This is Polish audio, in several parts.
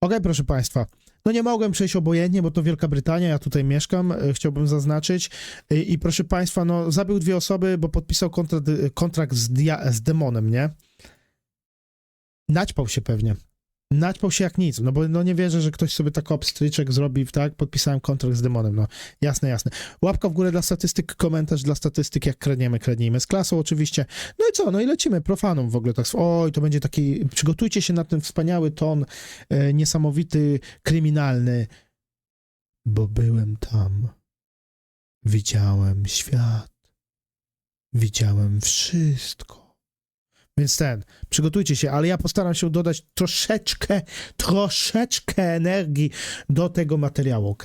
Okej, proszę Państwa. No nie mogłem przejść obojętnie, bo to Wielka Brytania, ja tutaj mieszkam, e, chciałbym zaznaczyć. I, i proszę Państwa, no zabił dwie osoby, bo podpisał kontrakt, kontrakt z, dia, z demonem, nie? Naćpał się pewnie. Naćpał się jak nic, no bo no nie wierzę, że ktoś sobie tak obstryczek zrobi, tak? Podpisałem kontrakt z demonem, no jasne, jasne. Łapka w górę dla statystyk, komentarz dla statystyk, jak kradniemy, kradnijmy. Z klasą oczywiście. No i co, no i lecimy, profanum w ogóle tak. Oj, to będzie taki, przygotujcie się na ten wspaniały ton, e, niesamowity, kryminalny. Bo byłem tam. Widziałem świat. Widziałem wszystko. Więc ten, przygotujcie się, ale ja postaram się dodać troszeczkę, troszeczkę energii do tego materiału, ok?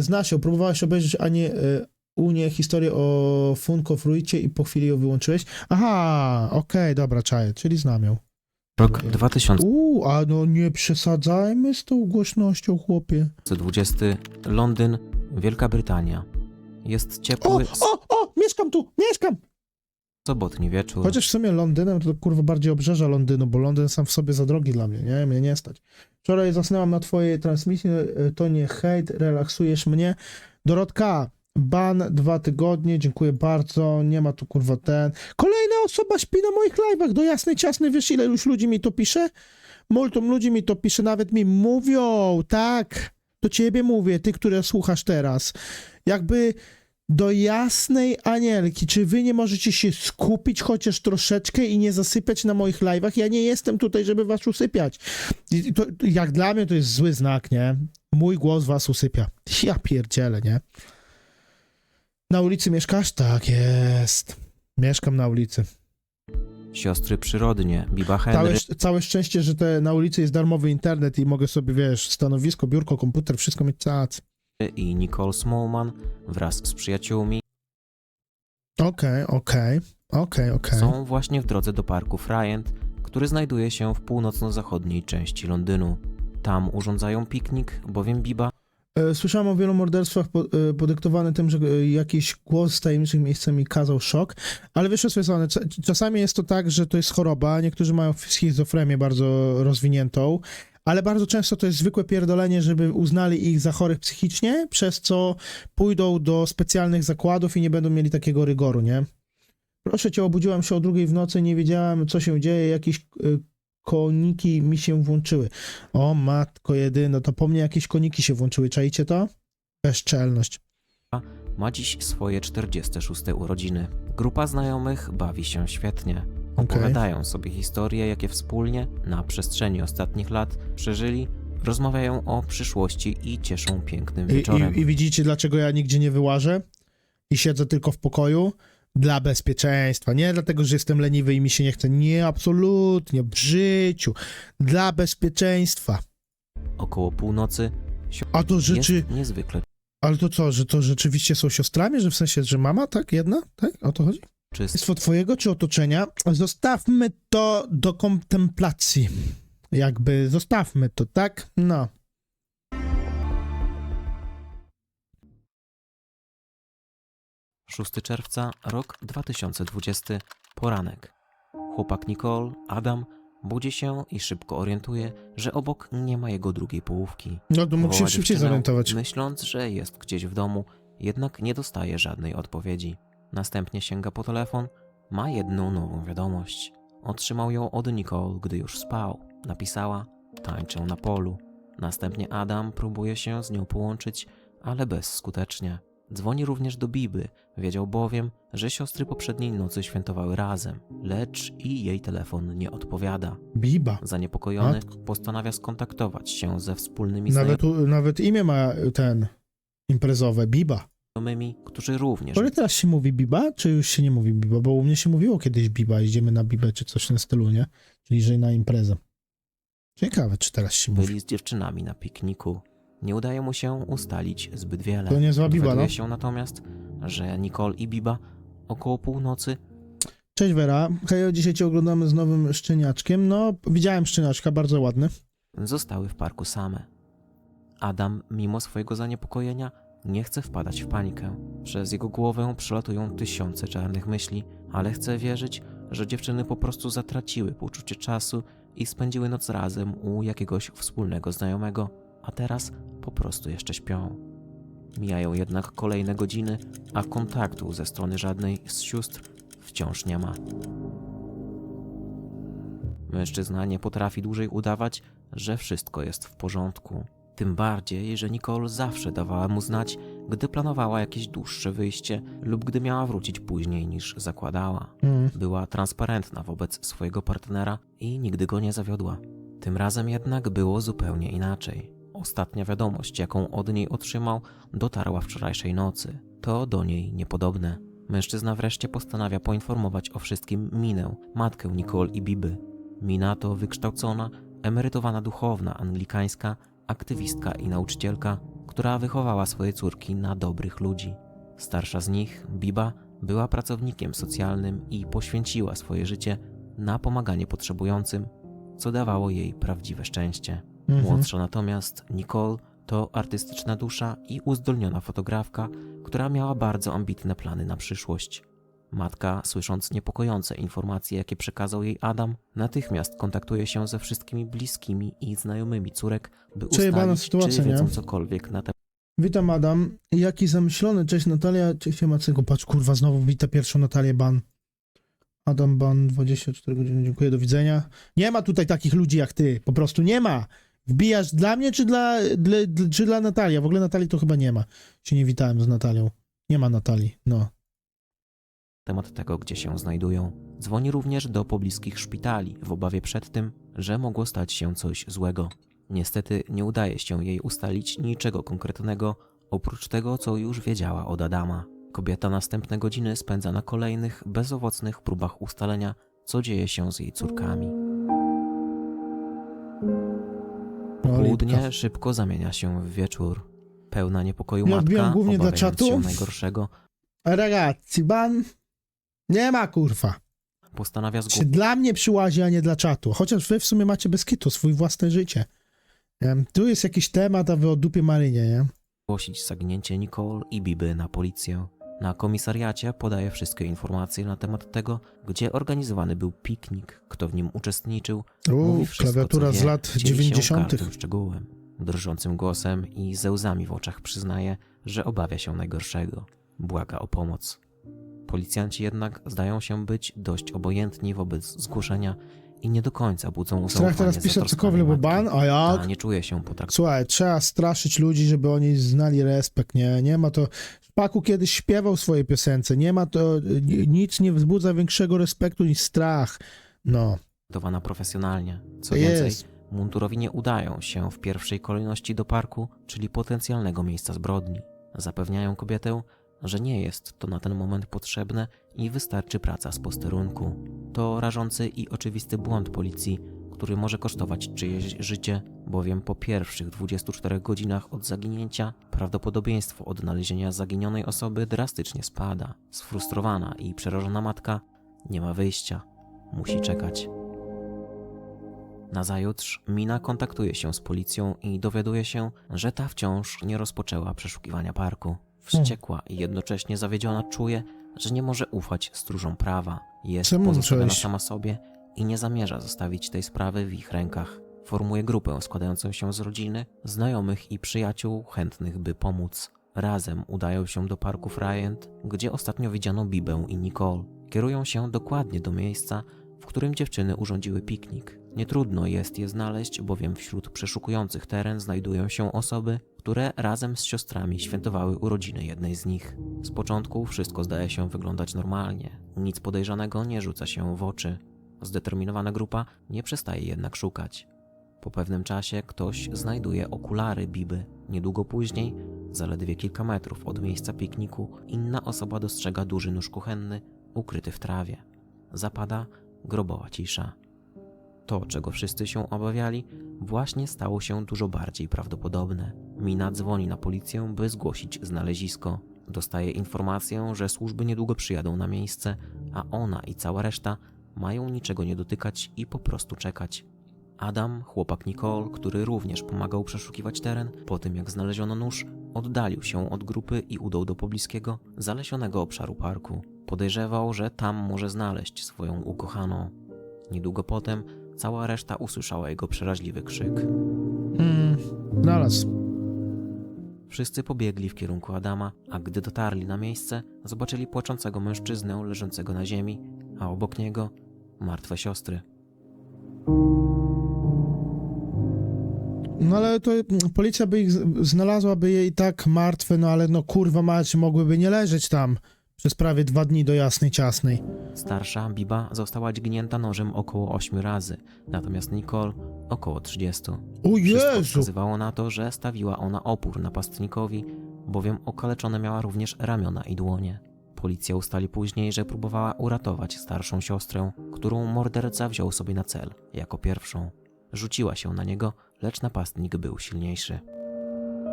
Zna się, próbowałeś obejrzeć Anię, e, Unię, historię o Funko Fruicie i po chwili ją wyłączyłeś? Aha, okej, dobra, czaję, czyli znam ją. Rok 2020, Uuu, a no nie przesadzajmy z tą głośnością, chłopie. Londyn, Wielka Brytania. Jest O, ciepły, o, o, mieszkam tu, mieszkam! Sobotni wieczór. Chociaż w sumie Londynem to kurwa bardziej obrzeża Londynu, bo Londyn sam w sobie za drogi dla mnie, nie? Mnie nie stać. Wczoraj zasnęłam na twojej transmisji, e, to nie hejt, relaksujesz mnie. Dorotka, ban dwa tygodnie, dziękuję bardzo, nie ma tu kurwa ten. Kolejna osoba śpi na moich live'ach, do jasnej ciasnej, wiesz ile już ludzi mi to pisze? Multum ludzi mi to pisze, nawet mi mówią, tak, do ciebie mówię, ty, które słuchasz teraz. Jakby do jasnej anielki, czy wy nie możecie się skupić chociaż troszeczkę i nie zasypiać na moich live'ach? Ja nie jestem tutaj, żeby was usypiać. I to, jak dla mnie to jest zły znak, nie? Mój głos was usypia. Ja pierdzielę, nie? Na ulicy mieszkasz? Tak jest. Mieszkam na ulicy. Siostry przyrodnie, Biba Całe, Henry całe szczęście, że te, na ulicy jest darmowy internet i mogę sobie, wiesz, stanowisko, biurko, komputer, wszystko mieć cac. I Nicole Smallman wraz z przyjaciółmi Okej, okej, okej, okej. są właśnie w drodze do parku Friend, który znajduje się w północno-zachodniej części Londynu. Tam urządzają piknik, bowiem Biba E, Słyszałem o wielu morderstwach e, podyktowane tym, że e, jakiś głos z tajemniczych miejsc mi kazał szok, ale wiesz, Słysłane, czasami jest to tak, że to jest choroba, niektórzy mają schizofrenię bardzo rozwiniętą, ale bardzo często to jest zwykłe pierdolenie, żeby uznali ich za chorych psychicznie, przez co pójdą do specjalnych zakładów i nie będą mieli takiego rygoru, nie? Proszę cię, obudziłam się o drugiej w nocy, nie wiedziałem, co się dzieje, jakieś e, koniki mi się włączyły. O matko jedyna, to po mnie jakieś koniki się włączyły, czajcie to? Bezczelność. ma dziś swoje 46 urodziny. Grupa znajomych bawi się świetnie. Opowiadają sobie historie, jakie wspólnie na przestrzeni ostatnich lat przeżyli, rozmawiają o przyszłości i cieszą pięknym I, wieczorem. i, I widzicie, dlaczego ja nigdzie nie wyłażę i siedzę tylko w pokoju? Dla bezpieczeństwa. Nie dlatego, że jestem leniwy i mi się nie chce. Nie, absolutnie. W życiu. Dla bezpieczeństwa. Około północy A to rzeczy... niezwykle Ale to co, że to rzeczywiście są siostrami? Że w sensie, że mama, tak? Jedna? Tak? O to chodzi? Państwo twojego czy otoczenia, zostawmy to do kontemplacji. Jakby zostawmy to, tak? No. 6 czerwca, rok 2020, poranek. Chłopak Nicole, Adam, budzi się i szybko orientuje, że obok nie ma jego drugiej połówki. No to mógł się szybciej zorientować. Myśląc, że jest gdzieś w domu, jednak nie dostaje żadnej odpowiedzi. Następnie sięga po telefon, ma jedną nową wiadomość. Otrzymał ją od Nicole, gdy już spał. Napisała: Tańczę na polu. Następnie Adam próbuje się z nią połączyć, ale bezskutecznie. Dzwoni również do Biby, wiedział bowiem, że siostry poprzedniej nocy świętowały razem, lecz i jej telefon nie odpowiada. Biba. Zaniepokojony Matko. postanawia skontaktować się ze wspólnymi Nawet, u- nawet imię ma ten imprezowe, Biba. Znajomymi, którzy również Ale teraz się mówi Biba, czy już się nie mówi Biba? Bo u mnie się mówiło kiedyś Biba, idziemy na Bibę, czy coś tym stylu, nie? Czyli, że na imprezę. Ciekawe, czy teraz się mówi. byli z dziewczynami na pikniku. Nie udaje mu się ustalić zbyt wiele. To niezła Biba, Dowiaduje no. się natomiast, że Nicole i Biba około północy Cześć Wera, hej, dzisiaj cię oglądamy z nowym szczeniaczkiem. No, widziałem szczeniaczka, bardzo ładny. zostały w parku same. Adam, mimo swojego zaniepokojenia, nie chce wpadać w panikę. Przez jego głowę przelatują tysiące czarnych myśli, ale chce wierzyć, że dziewczyny po prostu zatraciły poczucie czasu i spędziły noc razem u jakiegoś wspólnego znajomego, a teraz po prostu jeszcze śpią. Mijają jednak kolejne godziny, a kontaktu ze strony żadnej z sióstr wciąż nie ma. Mężczyzna nie potrafi dłużej udawać, że wszystko jest w porządku. Tym bardziej, że Nicole zawsze dawała mu znać, gdy planowała jakieś dłuższe wyjście lub gdy miała wrócić później niż zakładała. Mm. Była transparentna wobec swojego partnera i nigdy go nie zawiodła. Tym razem jednak było zupełnie inaczej. Ostatnia wiadomość, jaką od niej otrzymał, dotarła wczorajszej nocy. To do niej niepodobne. Mężczyzna wreszcie postanawia poinformować o wszystkim Minę, matkę Nicole i Biby. Mina to wykształcona, emerytowana duchowna anglikańska, aktywistka i nauczycielka, która wychowała swoje córki na dobrych ludzi. Starsza z nich, Biba, była pracownikiem socjalnym i poświęciła swoje życie na pomaganie potrzebującym, co dawało jej prawdziwe szczęście. Mhm. Młodsza natomiast, Nicole, to artystyczna dusza i uzdolniona fotografka, która miała bardzo ambitne plany na przyszłość. Matka, słysząc niepokojące informacje, jakie przekazał jej Adam, natychmiast kontaktuje się ze wszystkimi bliskimi i znajomymi córek, by Przejebana ustalić, czy nie? wiedzą cokolwiek na temat Witam Adam. Jaki zamyślony, cześć Natalia, cześć Macego. Patrz kurwa, znowu wita pierwszą Natalię Ban. Adam Ban, 24 godziny, dziękuję, do widzenia. Nie ma tutaj takich ludzi jak ty, po prostu nie ma. Wbijasz dla mnie czy dla, dla, czy dla Natalii? A W ogóle Natalii to chyba nie ma. Się nie witałem z Natalią. Nie ma Natalii, no. Temat tego, gdzie się znajdują. Dzwoni również do pobliskich szpitali w obawie przed tym, że mogło stać się coś złego. Niestety nie udaje się jej ustalić niczego konkretnego, oprócz tego, co już wiedziała od Adama. Kobieta następne godziny spędza na kolejnych, bezowocnych próbach ustalenia, co dzieje się z jej córkami. Południe szybko zamienia się w wieczór. Pełna niepokoju Ja matka, głównie dla czatu. najgorszego, Ragazzi, Ban nie ma kurwa. postanawia Czy dla mnie przyłazi, a nie dla czatu. Chociaż wy w sumie macie bez kitu swój własne życie. Tu jest jakiś temat, a wy o dupie Marynie, nie? zgłosić zaginięcie Nicole i Biby na policję. Na komisariacie podaje wszystkie informacje na temat tego, gdzie organizowany był piknik, kto w nim uczestniczył. U, Mówi wszystko, klawiatura co wie, z lat dzieli się 90. każdym szczegółem. Drżącym głosem i ze łzami w oczach przyznaje, że obawia się najgorszego. Błaga o pomoc. Policjanci jednak zdają się być dość obojętni wobec zgłoszenia i nie do końca budzą Strach zaufanie teraz pisze cokolwiek, bo ban, a jak? nie czuje się potraktowana Słuchaj, trzeba straszyć ludzi, żeby oni znali respekt, nie? Nie ma to... Paku kiedyś śpiewał swoje piosence, nie ma to... ni- Nic nie wzbudza większego respektu niż strach. No, traktowana profesjonalnie. Co jest. więcej, mundurowi nie udają się w pierwszej kolejności do parku, czyli potencjalnego miejsca zbrodni. Zapewniają kobietę, że nie jest to na ten moment potrzebne i wystarczy praca z posterunku. To rażący i oczywisty błąd policji, który może kosztować czyjeś życie, bowiem po pierwszych 24 godzinach od zaginięcia prawdopodobieństwo odnalezienia zaginionej osoby drastycznie spada. Sfrustrowana i przerażona matka nie ma wyjścia, musi czekać. Nazajutrz Mina kontaktuje się z policją i dowiaduje się, że ta wciąż nie rozpoczęła przeszukiwania parku. Wściekła i jednocześnie zawiedziona czuje, że nie może ufać stróżom prawa. Jest Czemu pozostawiona sama sobie i nie zamierza zostawić tej sprawy w ich rękach. Formuje grupę składającą się z rodziny, znajomych i przyjaciół chętnych, by pomóc. Razem udają się do parku Friend, gdzie ostatnio widziano Bibę i Nicole. Kierują się dokładnie do miejsca, w którym dziewczyny urządziły piknik. Nie trudno jest je znaleźć, bowiem wśród przeszukujących teren znajdują się osoby, które razem z siostrami świętowały urodziny jednej z nich. Z początku wszystko zdaje się wyglądać normalnie, nic podejrzanego nie rzuca się w oczy. Zdeterminowana grupa nie przestaje jednak szukać. Po pewnym czasie ktoś znajduje okulary Biby. Niedługo później, zaledwie kilka metrów od miejsca pikniku, inna osoba dostrzega duży nóż kuchenny ukryty w trawie. Zapada grobowa cisza. To, czego wszyscy się obawiali, właśnie stało się dużo bardziej prawdopodobne. Mina dzwoni na policję, by zgłosić znalezisko. Dostaje informację, że służby niedługo przyjadą na miejsce, a ona i cała reszta mają niczego nie dotykać i po prostu czekać. Adam, chłopak Nicole, który również pomagał przeszukiwać teren, po tym jak znaleziono nóż, oddalił się od grupy i udał do pobliskiego, zalesionego obszaru parku. Podejrzewał, że tam może znaleźć swoją ukochaną. Niedługo potem Cała reszta usłyszała jego przeraźliwy krzyk. Mm, znalazł. Wszyscy pobiegli w kierunku Adama, a gdy dotarli na miejsce, zobaczyli płaczącego mężczyznę leżącego na ziemi, a obok niego martwe siostry. No ale to mm, policja by ich z- znalazłaby je i tak martwe, no ale no kurwa mać, mogłyby nie leżeć tam przez prawie dwa dni do jasnej ciasnej. Starsza Biba została dźgnięta nożem około 8 razy, natomiast Nicole około 30. O Wszystko Jezu! wskazywało na to, że stawiła ona opór napastnikowi, bowiem okaleczone miała również ramiona i dłonie. Policja ustali później, że próbowała uratować starszą siostrę, którą morderca wziął sobie na cel jako pierwszą. Rzuciła się na niego, lecz napastnik był silniejszy.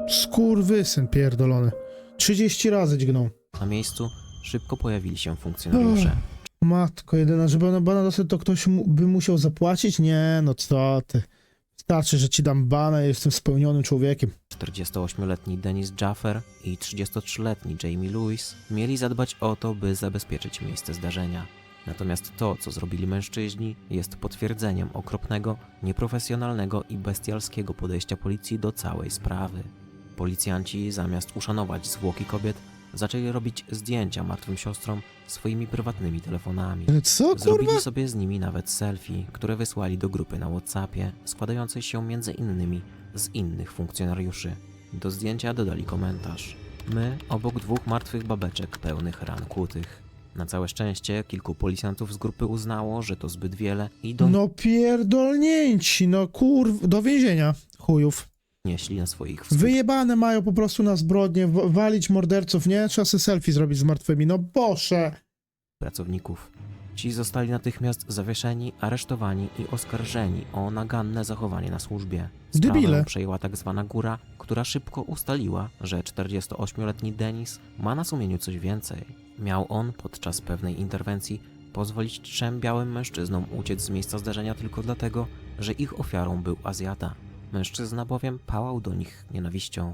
Skurwysyn pierdolony. 30 razy dźgnął. Na miejscu szybko pojawili się funkcjonariusze. Matko jedyna, żeby ona bana dostać, to ktoś mu, by musiał zapłacić? Nie, no co ty. Wystarczy, że ci dam bana jestem spełnionym człowiekiem. 48-letni Dennis Jaffer i 33-letni Jamie Lewis mieli zadbać o to, by zabezpieczyć miejsce zdarzenia. Natomiast to, co zrobili mężczyźni, jest potwierdzeniem okropnego, nieprofesjonalnego i bestialskiego podejścia policji do całej sprawy. Policjanci, zamiast uszanować zwłoki kobiet, zaczęli robić zdjęcia martwym siostrom swoimi prywatnymi telefonami. Ale Co kurwa? Zrobili sobie z nimi nawet selfie, które wysłali do grupy na WhatsAppie, składającej się między innymi z innych funkcjonariuszy. Do zdjęcia dodali komentarz. My obok dwóch martwych babeczek pełnych ran kłutych. Na całe szczęście kilku policjantów z grupy uznało, że to zbyt wiele i No pierdolnięci, no kurw, do więzienia, chujów. Donieśli na swoich współ- Wyjebane mają po prostu na zbrodnie, walić morderców, nie? Trzeba sobie selfie zrobić z martwymi, no boże. pracowników. Ci zostali natychmiast zawieszeni, aresztowani i oskarżeni o naganne zachowanie na służbie. Sprawę Debile. przejęła tak zwana góra, która szybko ustaliła, że 48-letni Denis ma na sumieniu coś więcej. Miał on podczas pewnej interwencji pozwolić trzem białym mężczyznom uciec z miejsca zdarzenia tylko dlatego, że ich ofiarą był Azjata. Mężczyzna bowiem pałał do nich nienawiścią.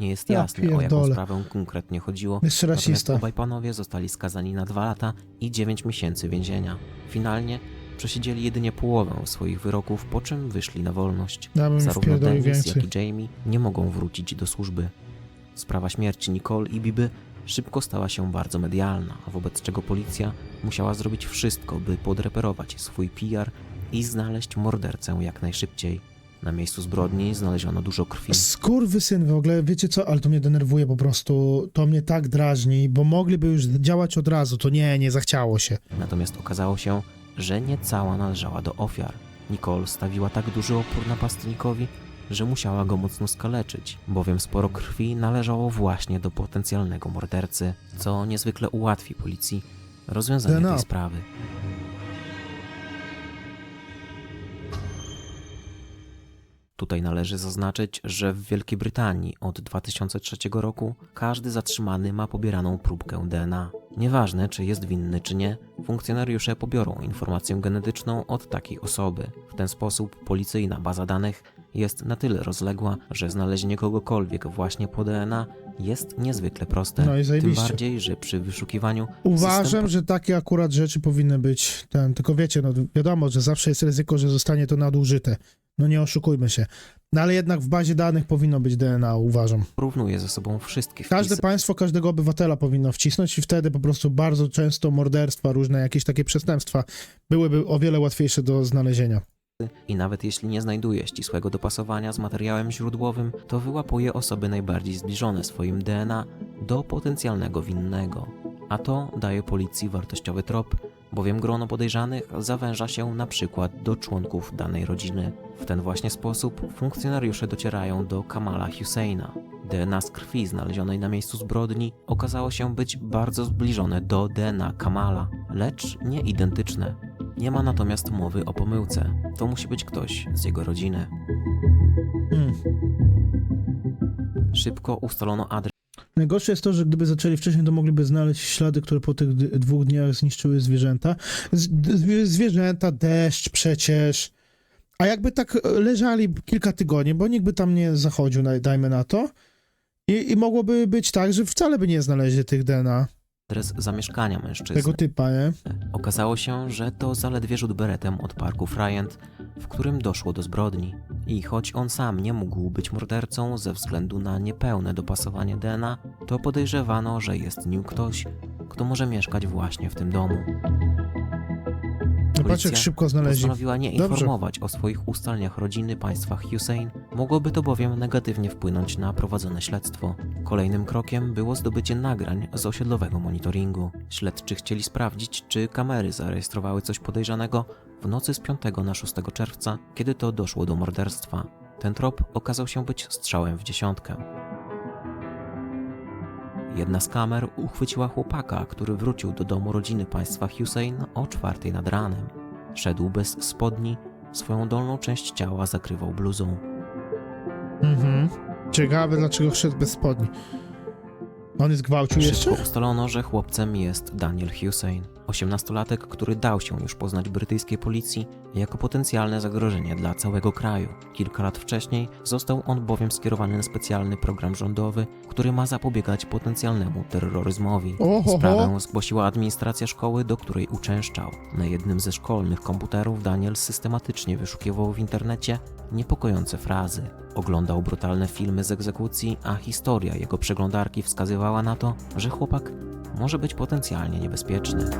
Nie jest Ja jasne, o jaką pierdolę. sprawę konkretnie chodziło, Natomiast rasista. obaj panowie zostali skazani na dwa lata i 9 miesięcy więzienia. Finalnie przesiedzieli jedynie połowę swoich wyroków, po czym wyszli na wolność. Ja bym Zarówno wpierdolił Dennis, więcej. jak i Jamie nie mogą wrócić do służby. Sprawa śmierci Nicole i Biby szybko stała się bardzo medialna, wobec czego policja musiała zrobić wszystko, by podreperować swój PR i znaleźć mordercę jak najszybciej. Na miejscu zbrodni znaleziono dużo krwi. Skurwysyn w ogóle, wiecie co, ale to mnie denerwuje po prostu, to mnie tak drażni, bo mogliby już działać od razu, to nie, nie zachciało się. Natomiast okazało się, że nie cała należała do ofiar. Nicole stawiła tak duży opór napastnikowi, że musiała go mocno skaleczyć, bowiem sporo krwi należało właśnie do potencjalnego mordercy, co niezwykle ułatwi policji rozwiązanie tej sprawy. Tutaj należy zaznaczyć, że w Wielkiej Brytanii od 2003 roku każdy zatrzymany ma pobieraną próbkę DNA. Nieważne, czy jest winny, czy nie, funkcjonariusze pobiorą informację genetyczną od takiej osoby. W ten sposób policyjna baza danych jest na tyle rozległa, że znalezienie kogokolwiek właśnie po DNA jest niezwykle proste. No i Tym zajebiście. bardziej, że przy wyszukiwaniu Uważam, system że takie akurat rzeczy powinny być ten, tylko wiecie, no wiadomo, że zawsze jest ryzyko, że zostanie to nadużyte. No nie oszukujmy się. No ale jednak w bazie danych powinno być DNA, uważam. porównuje ze sobą wszystkie Każde wpisy państwo każdego obywatela powinno wcisnąć i wtedy po prostu bardzo często morderstwa, różne jakieś takie przestępstwa byłyby o wiele łatwiejsze do znalezienia. i nawet jeśli nie znajduje ścisłego dopasowania z materiałem źródłowym, to wyłapuje osoby najbardziej zbliżone swoim DNA do potencjalnego winnego. A to daje policji wartościowy trop, bowiem grono podejrzanych zawęża się na przykład do członków danej rodziny. W ten właśnie sposób funkcjonariusze docierają do Kamala Husseina. DNA z krwi znalezionej na miejscu zbrodni okazało się być bardzo zbliżone do DNA Kamala, lecz nie identyczne. Nie ma natomiast mowy o pomyłce. To musi być ktoś z jego rodziny. Hmm. Szybko ustalono adres Najgorsze jest to, że gdyby zaczęli wcześniej, to mogliby znaleźć ślady, które po tych dwóch dniach zniszczyły zwierzęta. Zwierzęta, deszcz przecież. A jakby tak e, leżali kilka tygodni, bo nikt by tam nie zachodził, dajmy na to. I, I mogłoby być tak, że wcale by nie znaleźli tych DNA. Adres zamieszkania mężczyzny. Tego typa, nie? Okazało się, że to zaledwie rzut beretem od parku Friend, w którym doszło do zbrodni. I choć on sam nie mógł być mordercą ze względu na niepełne dopasowanie DNA, to podejrzewano, że jest nim ktoś, kto może mieszkać właśnie w tym domu. No patrz Policja szybko znaleźli. Postanowiła nie Dobrze. informować o swoich ustaleniach rodziny państwa Hussein. Mogłoby to bowiem negatywnie wpłynąć na prowadzone śledztwo. Kolejnym krokiem było zdobycie nagrań z osiedlowego monitoringu. Śledczy chcieli sprawdzić, czy kamery zarejestrowały coś podejrzanego w nocy z 5 na 6 czerwca, kiedy to doszło do morderstwa. Ten trop okazał się być strzałem w dziesiątkę. Jedna z kamer uchwyciła chłopaka, który wrócił do domu rodziny państwa Hussein o czwartej nad ranem. Szedł bez spodni, swoją dolną część ciała zakrywał bluzą. Mhm. Ciekawe, dlaczego szedł bez spodni. On jest gwałcił Szybko jeszcze? ustalono, że chłopcem jest Daniel Hussein, osiemnastolatek, który dał się już poznać brytyjskiej policji jako potencjalne zagrożenie dla całego kraju. Kilka lat wcześniej został on bowiem skierowany na specjalny program rządowy, który ma zapobiegać potencjalnemu terroryzmowi. Sprawę zgłosiła administracja szkoły, do której uczęszczał. Na jednym ze szkolnych komputerów Daniel systematycznie wyszukiwał w internecie niepokojące frazy. Oglądał brutalne filmy z egzekucji, a historia jego przeglądarki wskazywała na to, że chłopak może być potencjalnie niebezpieczny.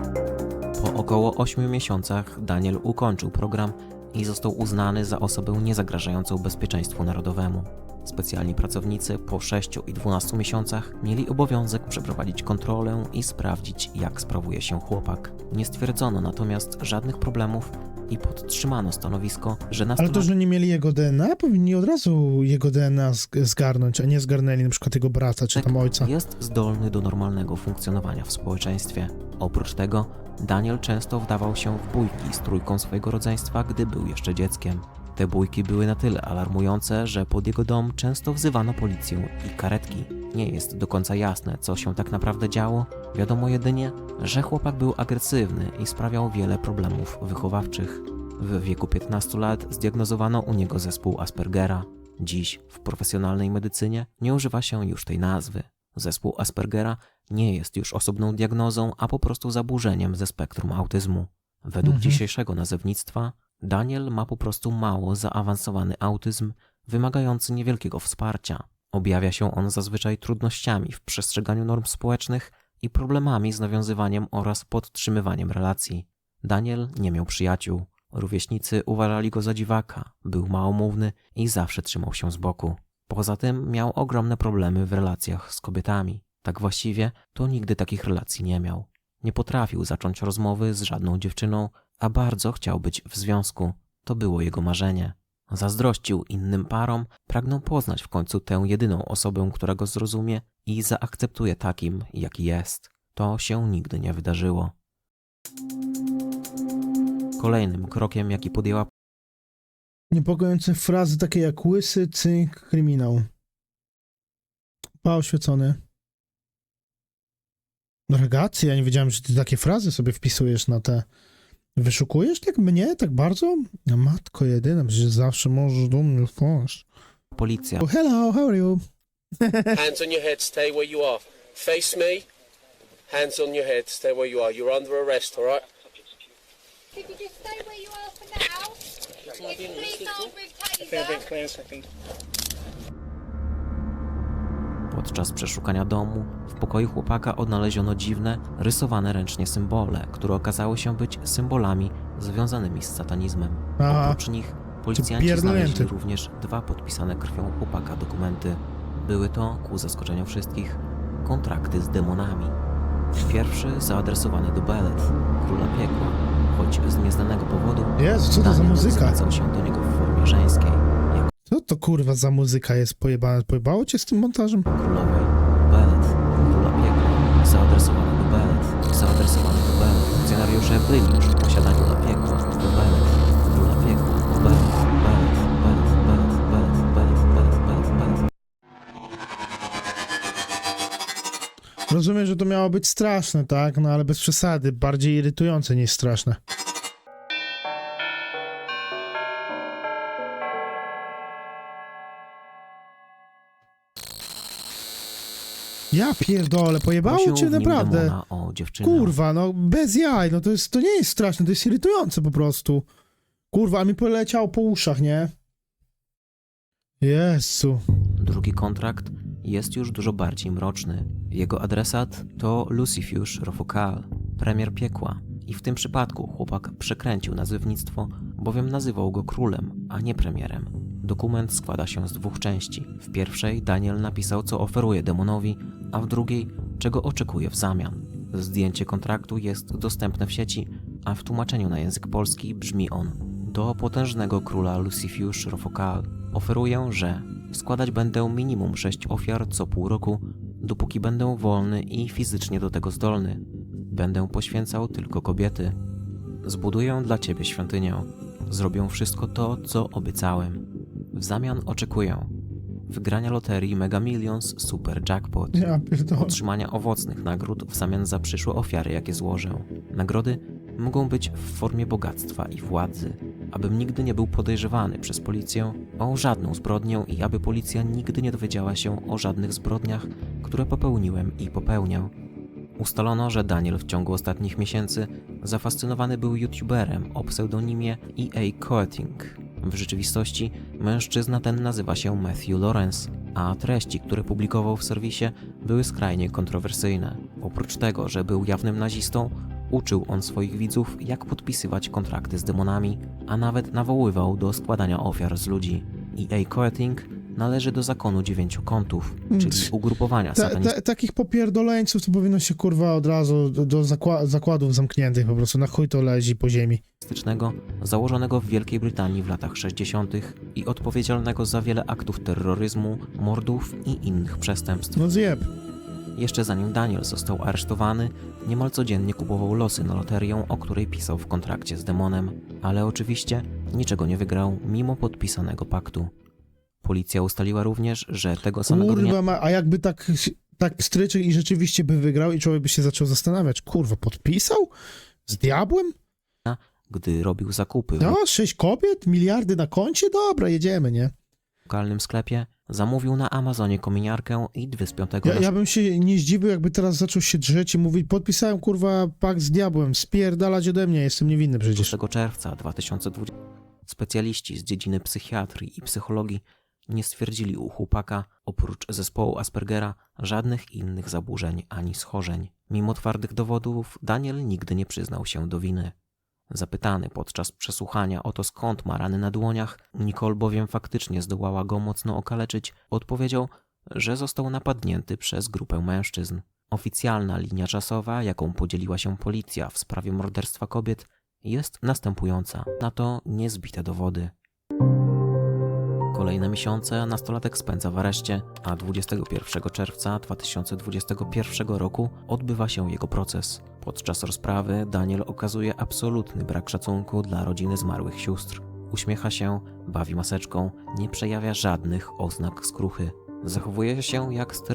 Po około 8 miesiącach Daniel ukończył program i został uznany za osobę niezagrażającą bezpieczeństwu narodowemu. Specjalni pracownicy po 6 i 12 miesiącach mieli obowiązek przeprowadzić kontrolę i sprawdzić, jak sprawuje się chłopak. Nie stwierdzono natomiast żadnych problemów i podtrzymano stanowisko, że Ale nastolat... to, że nie mieli jego DNA, powinni od razu jego DNA zg- zgarnąć, a nie zgarnęli na przykład jego brata czy tam ojca. jest zdolny do normalnego funkcjonowania w społeczeństwie. Oprócz tego, Daniel często wdawał się w bójki z trójką swojego rodzeństwa, gdy był jeszcze dzieckiem. Te bójki były na tyle alarmujące, że pod jego dom często wzywano policję i karetki. Nie jest do końca jasne, co się tak naprawdę działo. Wiadomo jedynie, że chłopak był agresywny i sprawiał wiele problemów wychowawczych. W wieku 15 lat zdiagnozowano u niego zespół Aspergera. Dziś w profesjonalnej medycynie nie używa się już tej nazwy. Zespół Aspergera nie jest już osobną diagnozą, a po prostu zaburzeniem ze spektrum autyzmu. Według Mhm. dzisiejszego nazewnictwa Daniel ma po prostu mało zaawansowany autyzm, wymagający niewielkiego wsparcia. Objawia się on zazwyczaj trudnościami w przestrzeganiu norm społecznych i problemami z nawiązywaniem oraz podtrzymywaniem relacji. Daniel nie miał przyjaciół. Rówieśnicy uważali go za dziwaka, był małomówny i zawsze trzymał się z boku. Poza tym miał ogromne problemy w relacjach z kobietami. Tak właściwie to nigdy takich relacji nie miał. Nie potrafił zacząć rozmowy z żadną dziewczyną, a bardzo chciał być w związku. To było jego marzenie. Zazdrościł innym parom, pragnął poznać w końcu tę jedyną osobę, która go zrozumie i zaakceptuje takim, jaki jest. To się nigdy nie wydarzyło. Kolejnym krokiem, jaki podjęła Niepokojące frazy takie jak łysy, cynk, kryminał. Pa oświecony. Regacji, ja nie wiedziałem, że ty takie frazy sobie wpisujesz na te... Wyszukujesz tak mnie, tak bardzo? No matko jedyna, przecież zawsze możesz do mnie wpaść. policja, Oh, hello, how are you? Hands on your head, stay where you are. Face me. Hands on your head, stay where you are. You're under arrest, all right? Could you just stay where you are for now? If please don't bring taser. Podczas przeszukania domu w pokoju chłopaka odnaleziono dziwne, rysowane ręcznie symbole, które okazały się być symbolami związanymi z satanizmem. Aha. Oprócz nich policjanci znaleźli również dwa podpisane krwią chłopaka dokumenty. Były to, ku zaskoczeniu wszystkich, kontrakty z demonami. Pierwszy zaadresowany do Belet, króla piekła, choć z nieznanego powodu Jezu, co to za muzyka? zwracał się do niego w formie żeńskiej, to kurwa za muzyka jest pojebane? Pojebało cię z tym montażem? królowej Belet, króla piekła, zaadresowany do Belet, zaadresowany do Belet. Funkcjonariusze już w posiadaniu na piekła, do Belet, króla piekła, Belet, Belet, Belet, Belet, Belet, Belet, Belet, Belet, Belet. Rozumiem, że to miało być straszne, tak? No ale bez przesady, bardziej irytujące niż straszne. Ja pierdolę, pojebało cię naprawdę. o dziewczynę. Kurwa, no bez jaj, no to jest, to nie jest straszne, to jest irytujące po prostu. Kurwa, a mi poleciało po uszach, nie? Jezu. Drugi kontrakt jest już dużo bardziej mroczny. Jego adresat to Lucifuge Rofokal, premier piekła. I w tym przypadku chłopak przekręcił nazywnictwo, bowiem nazywał go królem, a nie premierem. Dokument składa się z dwóch części. W pierwszej Daniel napisał, co oferuje demonowi, a w drugiej, czego oczekuje w zamian. Zdjęcie kontraktu jest dostępne w sieci, a w tłumaczeniu na język polski brzmi on: Do potężnego króla Lucifuge Rofokal oferuję, że składać będę minimum 6 ofiar co pół roku, dopóki będę wolny i fizycznie do tego zdolny. Będę poświęcał tylko kobiety. Zbuduję dla ciebie świątynię. Zrobię wszystko to, co obiecałem. W zamian oczekuję wygrania loterii Mega Millions Super Jackpot Ja otrzymania owocnych nagród w zamian za przyszłe ofiary, jakie złożę. Nagrody mogą być w formie bogactwa i władzy, abym nigdy nie był podejrzewany przez policję o żadną zbrodnię i aby policja nigdy nie dowiedziała się o żadnych zbrodniach, które popełniłem i popełnię. Ustalono, że Daniel w ciągu ostatnich miesięcy zafascynowany był youtuberem o pseudonimie EA Coating. W rzeczywistości mężczyzna ten nazywa się Matthew Lawrence, a treści, które publikował w serwisie, były skrajnie kontrowersyjne. Oprócz tego, że był jawnym nazistą, uczył on swoich widzów, jak podpisywać kontrakty z demonami, a nawet nawoływał do składania ofiar z ludzi. EA Coating należy do zakonu dziewięciu kątów, czyli ugrupowania Ta, satanistycznego. ta, takich popierdoleńców to powinno się kurwa od razu do, do zakła zakładów zamkniętych po prostu, na chuj to lezi po ziemi. założonego w Wielkiej Brytanii w latach 60. i odpowiedzialnego za wiele aktów terroryzmu, mordów i innych przestępstw. No zjeb. Jeszcze zanim Daniel został aresztowany, niemal codziennie kupował losy na loterię, o której pisał w kontrakcie z demonem, ale oczywiście niczego nie wygrał mimo podpisanego paktu. Policja ustaliła również, że tego samego dnia Kurwa, ma, a jakby tak, tak pstryczył i rzeczywiście by wygrał i człowiek by się zaczął zastanawiać, kurwa, podpisał? Z diabłem? gdy robił zakupy w No, sześć kobiet, miliardy na koncie? Dobra, jedziemy, nie? lokalnym sklepie, zamówił na Amazonie kominiarkę i dwie z piątego Ja, ja bym się nie zdziwił, jakby teraz zaczął się drzeć i mówić, podpisałem, kurwa, pakt z diabłem, spierdalać ode mnie, jestem niewinny przecież. 6 czerwca 2020 specjaliści z dziedziny psychiatrii i psychologii nie stwierdzili u chłopaka, oprócz zespołu Aspergera, żadnych innych zaburzeń ani schorzeń. Mimo twardych dowodów, Daniel nigdy nie przyznał się do winy. Zapytany podczas przesłuchania o to skąd ma rany na dłoniach, Nicole bowiem faktycznie zdołała go mocno okaleczyć, odpowiedział, że został napadnięty przez grupę mężczyzn. Oficjalna linia czasowa, jaką podzieliła się policja w sprawie morderstwa kobiet, jest następująca. Na to niezbite dowody. Kolejne miesiące nastolatek spędza w areszcie, a 21 czerwca 2021 roku odbywa się jego proces. Podczas rozprawy Daniel okazuje absolutny brak szacunku dla rodziny zmarłych sióstr. Uśmiecha się, bawi maseczką, nie przejawia żadnych oznak skruchy. Zachowuje się jak stereotyp